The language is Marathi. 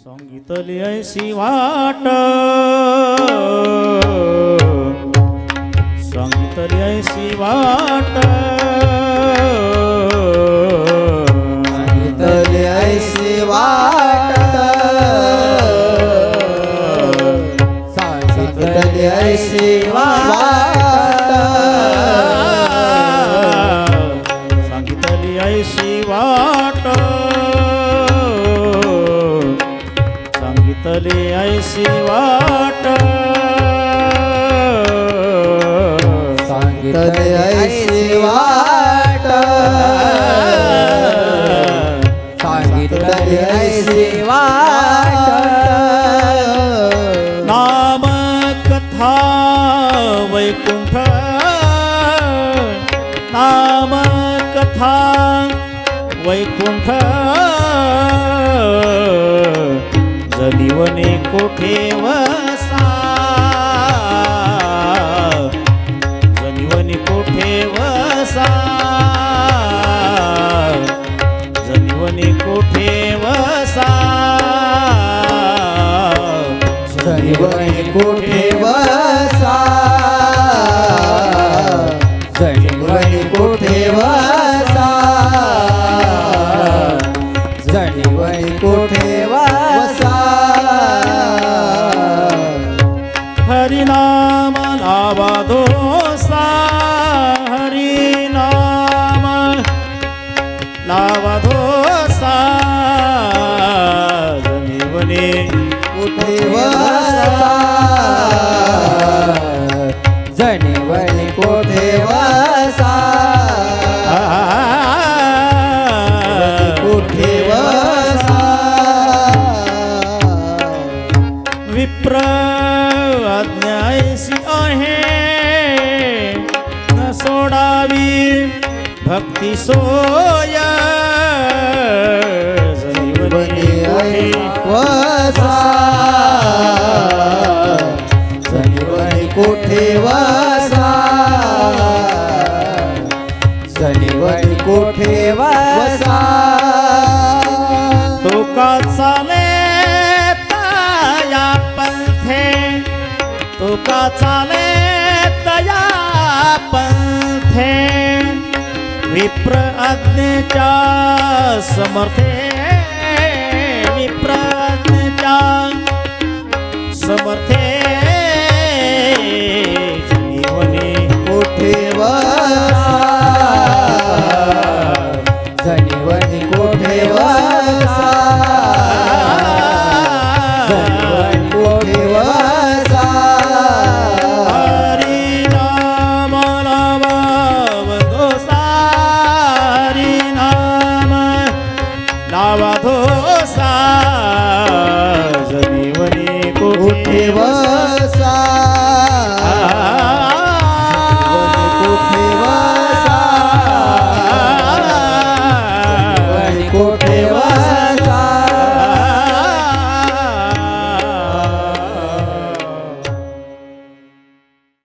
सांगितली ऐशी वाट सांगितली ऐशी वाट सांगितली ऐशी वाट सांगितली ऐशी वाट सांगितली ऐशी वाट। सांगितले ऐशी वाट। सांगितले ऐशी वाट। नाम कथा वैकुंठ। नाम कथा वैकुंठ। सदिवने कोठे वसा? जलिवने कोठे वसा? जलिवने कोठे वसा? जनिवनी Lavadosa, Harina, Lavadosa. भक्ती सोय बनी जनिवने वसा जनिवनी कोठे वसा वसा तो का चाले तया पंथे तो का चाले विप्र आज्ञेच्या समर्थे ದೇವಾ